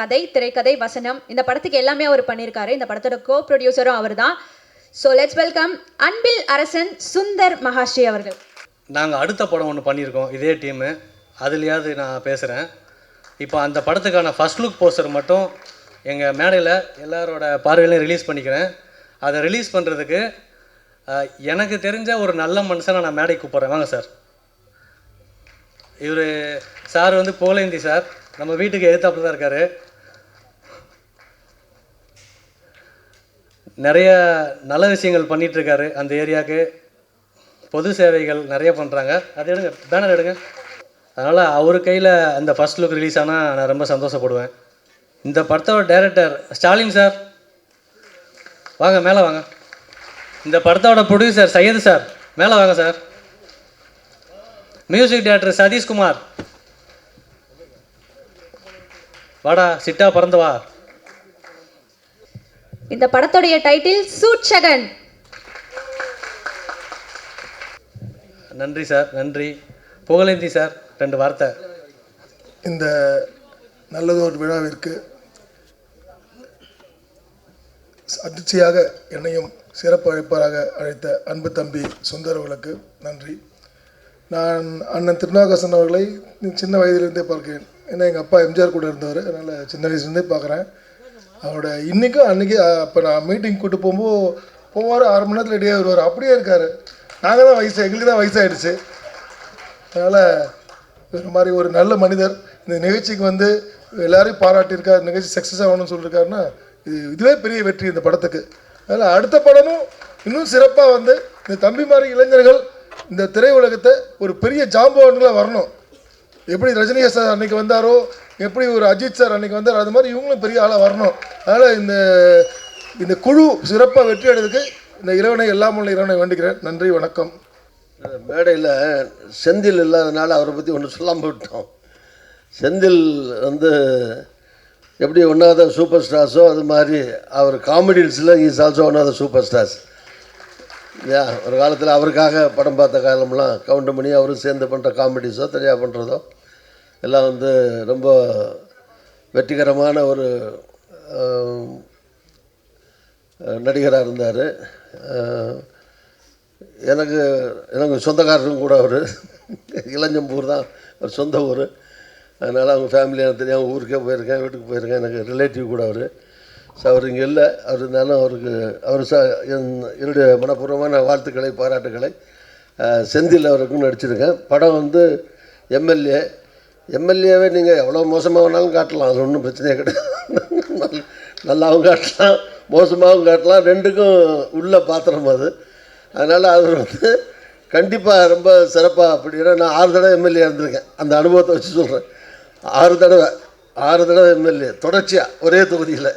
கதை திரைக்கதை வசனம் இந்த படத்துக்கு எல்லாமே அவர் பண்ணியிருக்காரு இந்த படத்தோட கோ ப்ரொடியூசரும் அவர் தான் ஸோ லெட்ஸ் வெல்கம் அன்பில் அரசன் சுந்தர் மகாஸ்ரீ அவர்கள். நாங்கள் அடுத்த படம் ஒன்று பண்ணியிருக்கோம் இதே டீமு அதுலேயாவது நான் பேசுகிறேன் இப்போ அந்த படத்துக்கான ஃபர்ஸ்ட் லுக் போஸ்டர் மட்டும் எங்கள் மேடையில் எல்லாரோட பார்வையிலையும் ரிலீஸ் பண்ணிக்கிறேன். அதை ரிலீஸ் பண்ணுறதுக்கு எனக்கு தெரிஞ்ச ஒரு நல்ல மனுஷனை நான் மேடைக்கு கூப்பிட்றேன். வாங்க சார். இவர் சார் வந்து போலேந்தி சார். நம்ம வீட்டுக்கு எதிர்த்தாப்புல தான் இருக்கார். நிறைய நல்ல விஷயங்கள் பண்ணிட்டு இருக்காரு அந்த ஏரியாவுக்கு. பொது சேவைகள் நிறைய பண்ணுறாங்க அது எடுங்க பேனர் எடுங்க. அதனால் அவர் கையில் அந்த ஃபர்ஸ்ட் லுக் ரிலீஸ் ஆனால் நான் ரொம்ப சந்தோஷப்படுவேன். இந்த படத்தோட டைரக்டர் ஸ்டாலின் சார். வாங்க மேலே வாங்க. இந்த படத்தோட ப்ரொடியூசர் சையது சார். மேலே வாங்க சார். Music director Satishkumar. வாடா சிட்டா பறந்து வா. இந்த படத்துடைய டைட்டில் சூட்சகன் நன்றி சார். நன்றி. புகழேந்தி சார். ரெண்டு வார்த்தை. இந்த நல்லதொரு விழாவிற்கு அதிர்ச்சியாக என்னையும் சிறப்பு அழைப்பாளராக அழைத்த அன்பு தம்பி சுந்தர் அவர்களுக்கு நன்றி. நான் அண்ணன் திருநாகசன் அவர்களை சின்ன வயதிலிருந்தே பார்க்கிறேன். ஏன்னா எங்கள் அப்பா எம்ஜிஆர் கூட இருந்தவர். அதனால் சின்ன வயசுலேருந்தே பார்க்குறேன். அவரோட இன்றைக்கும் அன்றைக்கி அப்போ நான் மீட்டிங் கூட்டு போகும்போது போவார் ஆறு மணி நேரத்தில் ரெடியாக வருவார் அப்படியே இருக்கார். நாங்கள் தான் வயசு எங்களுக்கு தான் வயசாகிடுச்சு அதனால் ஒரு மாதிரி ஒரு நல்ல மனிதர். இந்த நிகழ்ச்சிக்கு வந்து எல்லாரையும் பாராட்டியிருக்கார். நிகழ்ச்சி சக்ஸஸ் ஆகணும்னு சொல்லியிருக்காருன்னா இது இதுவே பெரிய வெற்றி இந்த படத்துக்கு. அதனால் அடுத்த படமும் இன்னும் சிறப்பாக வந்து இந்த தம்பி மாதிரி இளைஞர்கள் இந்த திரையுலகத்தை ஒரு பெரிய ஜாம்பவான்களாக வரணும். எப்படி ரஜினிகா சார் அன்னைக்கு வந்தாரோ எப்படி ஒரு அஜித் சார் அன்னைக்கு வந்தாரோ அது மாதிரி இவங்களும் பெரிய ஆளாக வரணும். அதனால் இந்த இந்த குழு சிறப்பாக வெற்றி அடைறதுக்கு இந்த இறைவனை எல்லாம் உள்ள இறைவனை வேண்டுகிறேன். நன்றி வணக்கம். மேடையில் செந்தில் இல்லாதனால அவரை பற்றி ஒன்று சொல்லாமல் விட்டோம். செந்தில் வந்து எப்படி ஒன்றாவது சூப்பர் ஸ்டார்ஸோ அது மாதிரி அவர் காமெடிஸில் is also one of the super stars இல்லையா ஒரு காலத்தில் அவருக்காக படம் பார்த்த காலம்லாம் கவுண்ட் பண்ணி அவரும் சேர்ந்து பண்ணுற காமெடிஸோ தனியாக பண்ணுறதோ எல்லாம் வந்து ரொம்ப வெற்றிகரமான ஒரு நடிகராக இருந்தார். எனக்கு எனக்கு சொந்தக்காரரும் கூட அவர். இளஞ்சம்பூர் தான் அவர் சொந்த ஊர். அதனால் அவங்க ஃபேமிலியாக தெரியும் அவங்க ஊருக்கே போயிருக்கேன் வீட்டுக்கு போயிருக்கேன். எனக்கு ரிலேட்டிவ் கூட அவர். ஸோ அவர் இங்கே இல்லை அவர் இருந்தாலும் அவருக்கு அவர் ச என்- என்னுடைய மனப்பூர்வமான வாழ்த்துக்களை பாராட்டுக்களை செந்தில் அவருக்கும் நடிச்சிருக்கேன் படம் வந்து எம்எல்ஏ. எம்எல்ஏவே நீங்கள் எவ்வளோ மோசமாக வேணாலும் காட்டலாம். அது ஒன்றும் பிரச்சனையே கிடையாது. நல்லாவும் காட்டலாம் மோசமாகவும் காட்டலாம். ரெண்டுக்கும் உள்ள பாத்திரம் அது. அதனால் அவர் வந்து கண்டிப்பாக ரொம்ப சிறப்பாக அப்படின்னா நான் ஆறு தடவை எம்எல்ஏ இருந்திருக்கேன். அந்த அனுபவத்தை வச்சு சொல்கிறேன் ஆறு தடவை ஆறு தடவை எம்எல்ஏ. தொடர்ச்சியாக ஒரே தொகுதியில்.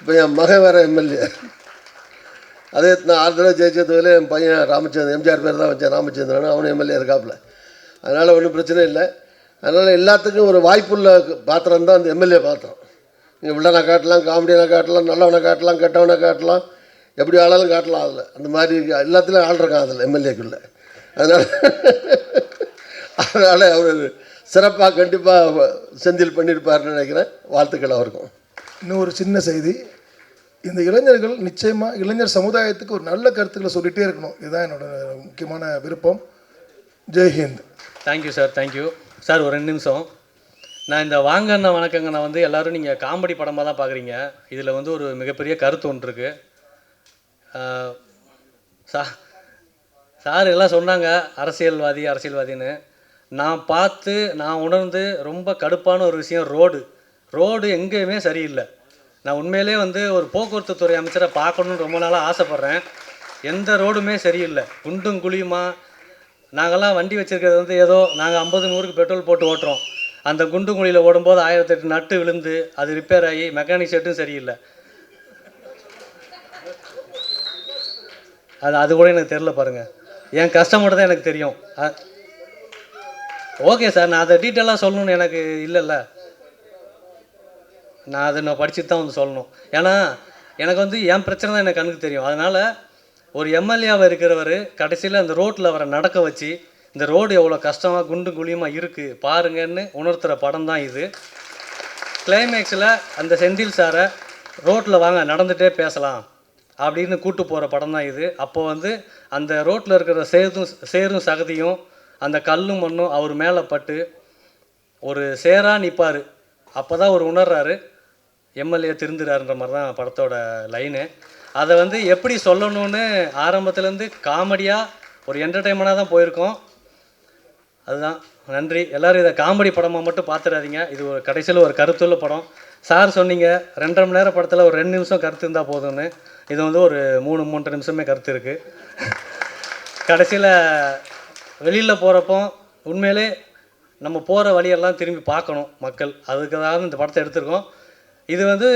இப்போ என் மகன் வேறு எம்எல்ஏ அதே நான் ஆறு தடவை ஜெயிச்சதுல என் பையன் ராமச்சந்திரன் எம்ஜிஆர் பேர் தான் வச்சேன் ராமச்சந்திரன். அவனும் எம்எல்ஏ இருக்காப்புல. அதனால் ஒன்றும் பிரச்சனை இல்லை. அதனால் எல்லாத்துக்கும் ஒரு வாய்ப்புள்ள பாத்திரம் தான் அந்த எம்எல்ஏ பாத்திரம். நீங்கள் வில்லனை காட்டலாம் காமெடியனை காட்டலாம் நல்லவனை காட்டலாம் கெட்டவனை காட்டலாம் எப்படி ஆளாலும் காட்டலாம் அதில். அந்த மாதிரி எல்லாத்துலேயும் ஆள் இருக்கான் அதில் எம்எல்ஏக்குள்ளே அதனால் அதனால் அவர் சிறப்பாக கண்டிப்பாக செந்தில் பண்ணியிருப்பார்னு நினைக்கிறேன். வாழ்த்துக்கள் அவருக்கும். இன்னும் ஒரு சின்ன செய்தி. இந்த இளைஞர்கள் நிச்சயமாக இளைஞர் சமுதாயத்துக்கு ஒரு நல்ல கருத்துக்களை சொல்லிகிட்டே இருக்கணும். இதுதான் என்னோட முக்கியமான விருப்பம். Jai Hind thank you sir thank you sir ஒரு ரெண்டு நிமிஷம். நான் இந்த வாங்கண்ணா வணக்கங்கண்ணா வந்து எல்லோரும் நீங்கள் காமெடி படமாக தான் பார்க்குறீங்க இதில் வந்து ஒரு மிகப்பெரிய கருத்து ஒன்று இருக்குது சா சார் எல்லாம் சொன்னாங்க அரசியல்வாதி அரசியல்வாதின்னு. நான் பார்த்து நான் உணர்ந்து ரொம்ப கடுப்பான ஒரு விஷயம் ரோடு. ரோடு எங்கேயுமே சரியில்லை. நான் உண்மையிலே வந்து ஒரு போக்குவரத்து துறை அமைச்சரை பார்க்கணுன்னு ரொம்ப நாளாக ஆசைப்பட்றேன். எந்த ரோடுமே சரியில்லை. குண்டும் குழியுமா? நாங்கள்லாம் வண்டி வச்சுருக்கிறது வந்து ஏதோ நாங்கள் ஐம்பது நூறுக்கு பெட்ரோல் போட்டு ஓட்டுறோம். அந்த குண்டு குழியில் ஓடும்போது ஆயிரத்தெட்டு நட்டு விழுந்து அது ரிப்பேர் ஆகி மெக்கானிக் செட்டும் சரியில்லை. அது அது கூட எனக்கு தெரில பாருங்கள் என் கஷ்டம் மட்டும் தான் எனக்கு தெரியும். ஓகே சார் நான் அதை டீட்டெயிலாக சொல்லணும்னு எனக்கு இல்லைல்ல. நான் அதை நான் படிச்சுட்டு தான் வந்து சொல்லணும். ஏன்னா எனக்கு வந்து என் பிரச்சனை தான் எனக்கு கண்ணுக்கு தெரியும். அதனால் ஒரு எம்எல்ஏவாக இருக்கிறவர் கடைசியில் அந்த ரோட்டில் அவரை நடக்க வச்சு இந்த ரோடு எவ்வளோ கஷ்டமாக குண்டு குழியமாக இருக்குது பாருங்கன்னு உணர்த்துகிற படம் தான் இது. கிளைமேக்ஸில் அந்த செந்தில் சாரை ரோட்டில் வாங்க நடந்துகிட்டே பேசலாம் அப்படின்னு கூட்டு போகிற படம் தான் இது. அப்போ வந்து அந்த ரோட்டில் இருக்கிற சேதும் சேரும் சகதியும் அந்த கல்லும் மண்ணும் அவர் மேலே பட்டு ஒரு சேராக நிற்பார் அப்போ தான் அவர் உணர்றாரு. எம்எல்ஏ திருந்துறாருன்ற மாதிரி தான் படத்தோட லைனு அதை வந்து எப்படி சொல்லணும்னு ஆரம்பத்துலேருந்து காமெடியாக ஒரு என்டர்டெயின்மெண்ட்டாக தான் போயிருக்கோம். அதுதான். நன்றி. எல்லோரும் இதை காமெடி படமாக மட்டும் பார்த்துடாதீங்க இது ஒரு கடைசியில் ஒரு கருத்துள்ள படம். சார் சொன்னீங்க ரெண்டரை மணி நேரம் படத்தில் ஒரு ரெண்டு நிமிஷம் கருத்து இருந்தால் போதும்னு. இது வந்து ஒரு மூணு மூன்றரை நிமிஷமே கருத்து இருக்குது கடைசியில் வெளியில் போகிறப்போ உண்மையிலே நம்ம போகிற வழியெல்லாம் திரும்பி பார்க்கணும் மக்கள். அதுக்காக இந்த படத்தை எடுத்திருக்கோம். இது வந்து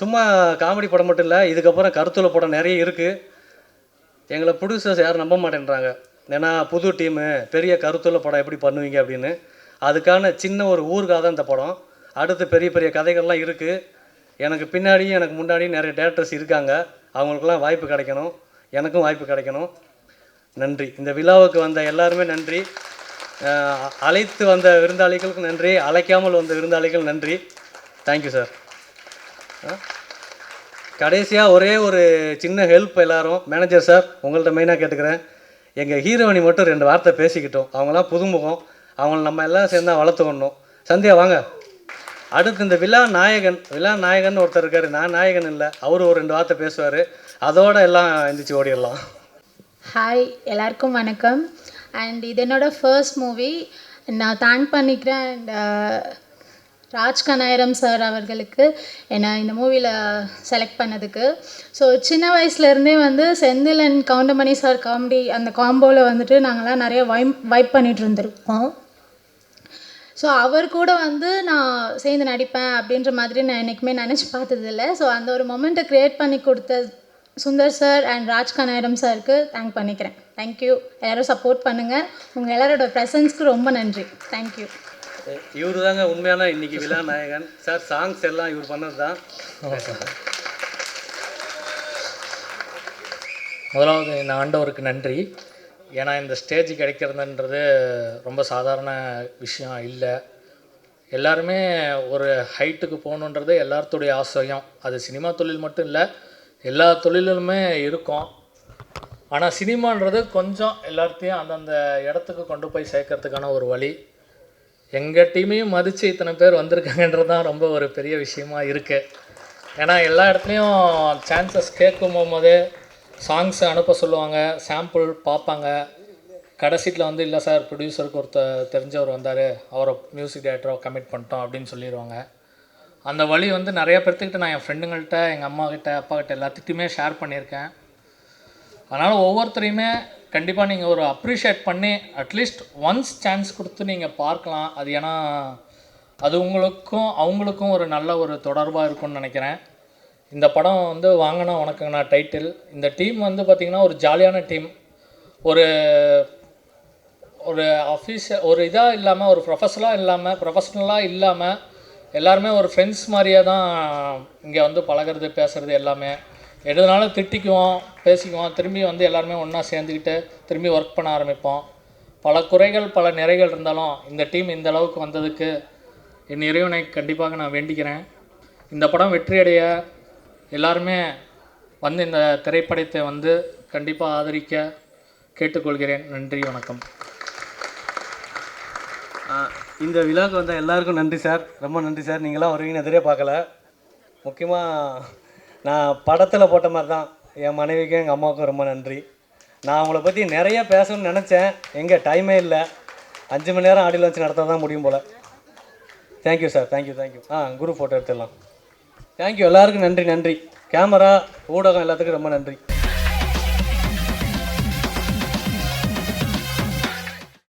சும்மா காமெடி படம் மட்டும் இல்லை இதுக்கப்புறம் கருத்துள்ள படம் நிறைய இருக்குது எங்களை ப்ரொடியூசர்ஸ் யாரும் நம்ப மாட்டேன்றாங்க. ஏன்னா புது டீமு பெரிய கருத்துள்ள படம் எப்படி பண்ணுவீங்க அப்படின்னு. அதுக்கான சின்ன ஒரு ஊருக்காக தான் இந்த படம். அடுத்து பெரிய பெரிய கதைகள்லாம் இருக்குது எனக்கு பின்னாடியும் எனக்கு முன்னாடியும் நிறைய டேரக்டர்ஸ் இருக்காங்க. அவங்களுக்கெல்லாம் வாய்ப்பு கிடைக்கணும். எனக்கும் வாய்ப்பு கிடைக்கணும். நன்றி. இந்த விழாவுக்கு வந்த எல்லாருமே நன்றி. அழைத்து வந்த விருந்தாளிகளுக்கு நன்றி. அழைக்காமல் வந்த விருந்தாளிகள் நன்றி. தேங்க்யூ சார் கடைசியாக ஒரே ஒரு சின்ன ஹெல்ப் எல்லாரும் மேனேஜர் சார் உங்கள்ட்ட மெயினாக கேட்டுக்கிறேன். எங்கள் ஹீரோயினி மட்டும் ரெண்டு வார்த்தை பேசிக்கிட்டோம். அவங்களாம் புதுமுகம். அவங்கள நம்ம எல்லாம் சேர்ந்தா வளர்த்துக்கணும். சந்தியா வாங்க. அடுத்து இந்த விழா நாயகன் விழா நாயகன் ஒருத்தர் இருக்கார். நான் நாயகன் இல்லை. அவர் ஒரு ரெண்டு வார்த்தை பேசுவார். அதோட எல்லாம் எந்திரிச்சு ஓடிடலாம். ஹாய் எல்லாருக்கும் வணக்கம். அண்ட் இது என்னோட ஃபர்ஸ்ட் மூவி நான் தேங்க் பண்ணிக்கிறேன். அண்ட் ராஜ் கனாயிரம் சார் அவர்களுக்கு என்னை இந்த மூவியில் செலக்ட் பண்ணதுக்கு. ஸோ சின்ன வயசுலேருந்தே வந்து Senthil and Goundamani sir comedy அந்த காம்போவில் வந்துட்டு நாங்கள்லாம் நிறைய வைம் வைப் பண்ணிகிட்டு இருந்திருக்கோம். ஸோ அவர் கூட வந்து நான் சேர்ந்து நடிப்பேன் அப்படின்ற மாதிரி நான் என்றைக்குமே நினச்சி பார்த்ததில்ல. ஸோ அந்த ஒரு மொமெண்ட்டை க்ரியேட் பண்ணி கொடுத்த சுந்தர் சார் அண்ட் ராஜ் கனாயிரம் சாருக்கு தேங்க் பண்ணிக்கிறேன். தேங்க்யூ எல்லோரும் சப்போர்ட் பண்ணுங்கள் உங்கள் எல்லாரோட ப்ரெசன்ஸ்க்கு ரொம்ப நன்றி. தேங்க்யூ இவர் தாங்க உண்மையான இன்னைக்கு விழா நாயகன் சார் சாங்ஸ் எல்லாம் இவர் பண்ணது தான் முதலாவது இந்த ஆண்டவருக்கு நன்றி. ஏன்னா இந்த ஸ்டேஜ் கிடைக்கிறதுன்றது ரொம்ப சாதாரண விஷயம் இல்லை. எல்லாருமே ஒரு ஹைட்டுக்கு போகணுன்றது எல்லாத்துடைய ஆசையும். அது சினிமா தொழில் மட்டும் இல்லை எல்லா தொழிலுமே இருக்கும். ஆனால் சினிமான்றது கொஞ்சம் எல்லாத்தையும் அந்தந்த இடத்துக்கு கொண்டு போய் சேர்க்கறதுக்கான ஒரு வழி. எங்கள் டீமையும் மதித்து இத்தனை பேர் வந்திருக்காங்கன்றது தான் ரொம்ப ஒரு பெரிய விஷயமா இருக்குது ஏன்னா எல்லா இடத்துலையும் சான்சஸ் கேட்கும் போதே சாங்ஸ் அனுப்ப சொல்லுவாங்க சாம்பிள் பார்ப்பாங்க. கடைசியில் வந்து இல்லை சார் ப்ரொடியூசருக்கு ஒருத்தர் தெரிஞ்சவர் வந்தார். அவரை மியூசிக் டைரக்டராக கமிட் பண்ணிட்டோம் அப்படின்னு சொல்லிடுவாங்க அந்த வழி வந்து நிறைய பேர்த்துக்கிட்ட நான் என் ஃப்ரெண்டுங்கள்கிட்ட எங்கள் அம்மாக்கிட்ட அப்பாக்கிட்ட எல்லாத்துக்கிட்டையுமே ஷேர் பண்ணியிருக்கேன். அதனால் ஒவ்வொருத்தரையுமே கண்டிப்பாக நீங்கள் ஒரு அப்ரிஷியேட் பண்ணி அட்லீஸ்ட் ஒன்ஸ் சான்ஸ் கொடுத்து நீங்கள் பார்க்கலாம். அது ஏன்னா அது உங்களுக்கும் அவங்களுக்கும் ஒரு நல்ல ஒரு தொடர்பாக இருக்கும்னு நினைக்கிறேன். இந்த படம் வந்து வாங்கினா உனக்குங்கண்ணா டைட்டில் இந்த டீம் வந்து பார்த்திங்கன்னா ஒரு ஜாலியான டீம் ஒரு ஒரு அஃபீஷியல் ஒரு இதாக இல்லாமல் ஒரு ப்ரொஃபஷனலாக இல்லாமல் ப்ரொஃபஷ்னலாக இல்லாமல் எல்லாருமே ஒரு ஃப்ரெண்ட்ஸ் மாதிரியே தான் இங்கே வந்து பழகுறது பேசுகிறது எல்லாமே. எதுனாலும் திட்டிக்குவோம் பேசிக்குவோம். திரும்பி வந்து எல்லாருமே ஒன்றா சேர்ந்துக்கிட்டு திரும்பி ஒர்க் பண்ண ஆரம்பிப்போம். பல குறைகள் பல நிறைகள் இருந்தாலும் இந்த டீம் இந்த அளவுக்கு வந்ததுக்கு என் இறைவனை கண்டிப்பாக நான் வேண்டிக்கிறேன். இந்த படம் வெற்றியடைய எல்லாருமே வந்து இந்த திரைப்படத்தை வந்து கண்டிப்பாக ஆதரிக்க கேட்டுக்கொள்கிறேன். நன்றி வணக்கம். இந்த விழாவுக்கு வந்த எல்லாருக்கும் நன்றி சார். ரொம்ப நன்றி சார். நீங்களாம் வருவீங்கன்னு எதிரே பார்க்கல. முக்கியமாக நான் படத்தில் போட்ட மாதிரி தான் என் மனைவிக்கும் எங்கள் அம்மாவுக்கும் ரொம்ப நன்றி. நான் அவங்கள பற்றி நிறைய பேசணும்னு நினச்சேன். எங்கே டைமே இல்லை. அஞ்சு மணி நேரம் ஆடியில் வச்சு நடத்த தான் முடியும் போல். Thank you sir thank you thank you ah group photo எடுத்துடலாம். தேங்க்யூ எல்லாருக்கும் நன்றி நன்றி. கேமரா ஊடகம் எல்லாத்துக்கும் ரொம்ப நன்றி.